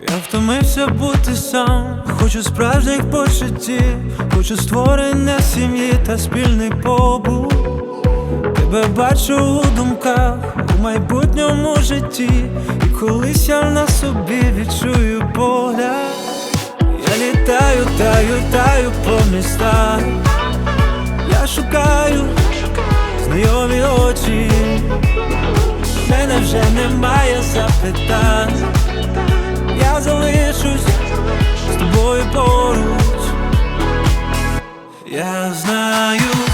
Я втомився бути сам, хочу справжніх почуттів, хочу створення сім'ї та спільний побут. Тебе бачу у думках у майбутньому житті, і колись я на собі відчую погляд. Я літаю, таю, таю по містах. Я шукаю знайомі очі. Мене вже немає запитань. you.